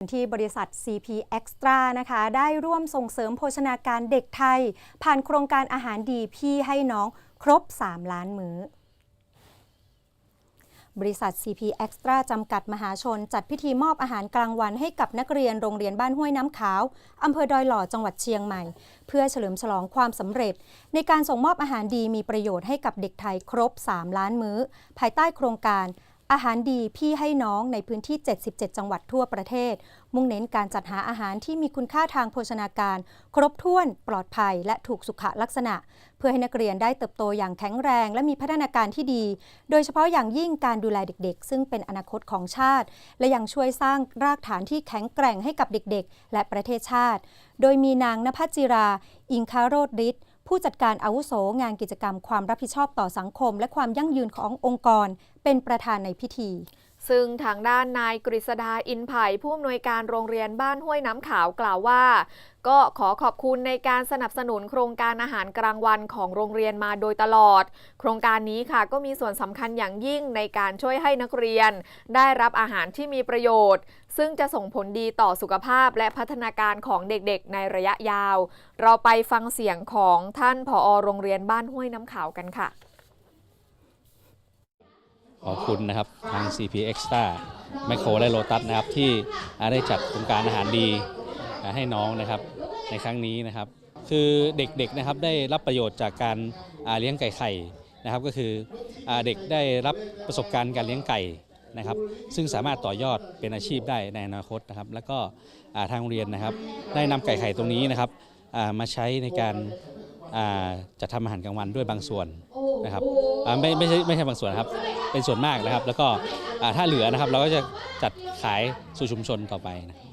ที่บริษัท CP Extra นะคะ ได้ร่วมส่งเสริมโภชนาการเด็กไทย ผ่านโครงการอาหารดีพี่ให้น้องครบ 3 ล้านมื้อบริษัท CP Extra จำกัดมหาชน จัดพิธีมอบอาหารกลางวันให้กับนักเรียนโรงเรียนบ้านห้วยน้ำขาวอำเภอดอยหล่อจังหวัดเชียงใหม่ เพื่อเฉลิมฉลองความสำเร็จ ในการส่งมอบอาหารดีมีประโยชน์ให้กับเด็กไทยครบ 3 ล้านมื้อ ภายใต้โครงการ อาหารดีพี่ให้น้องในพื้นที่ 77 จังหวัดทั่วประเทศ มุ่งเน้นการจัดหาอาหารที่มีคุณค่าทางโภชนาการ ครบถ้วน ปลอดภัย และถูกสุขลักษณะ เพื่อให้นักเรียนได้เติบโตอย่างแข็งแรง และมีพัฒนาการที่ดี โดยเฉพาะอย่างยิ่งการดูแลเด็กๆ ซึ่งเป็นอนาคตของชาติ และยังช่วยสร้างรากฐานที่แข็งแกร่งให้กับเด็กๆ และประเทศชาติ โดยมีนางนภัสจิรา อิงคาโรดฤทธิ์ ผู้จัดการอาวุโสงานกิจกรรมความรับผิดชอบต่อสังคม และความยั่งยืนขององค์กร เป็นประธานในพิธี ซึ่งทางด้านนายกฤษดาอินไผ่ผู้อำนวยการโรงเรียนบ้านห้วยน้ำขาวกล่าวว่า ก็ขอขอบคุณในการสนับสนุนโครงการอาหารกลางวันของโรงเรียนมาโดยตลอด โครงการนี้ค่ะก็มีส่วนสำคัญอย่างยิ่งในการช่วยให้นักเรียน ได้รับอาหารที่มีประโยชน์ ซึ่งจะส่งผลดีต่อสุขภาพและพัฒนาการของเด็กๆ ในระยะยาว เราไปฟังเสียงของท่านผอ โรงเรียนบ้านห้วยน้ำขาวกันค่ะ ขอบคุณนะครับทาง CP Extra แมคโครและโลตัสนะครับที่ได้จัดโครงการอาหารดีให้น้องนะครับในครั้งนี้นะครับ คือเด็กๆนะครับได้รับประโยชน์จากการเลี้ยงไก่ไข่นะครับ ก็คืออเด็กได้รับประสบการณ์การเลี้ยงไก่นะครับ ซึ่งสามารถต่อยอดเป็นอาชีพได้ในอนาคตนะครับ แล้วก็ทางโรงเรียนนะครับ ได้นำไก่ไข่ตรงนี้นะครับมาใช้ในการ จัดทำอาหารกลางวันด้วยบางส่วนนะครับอ่าไม่ไม่ใช่ไม่ใช่บางส่วนนะครับ เป็นส่วนมากนะครับ แล้วก็อ่าถ้าเหลือนะครับเราก็จะจัดขายสู่ชุมชนต่อไปนะค่ะ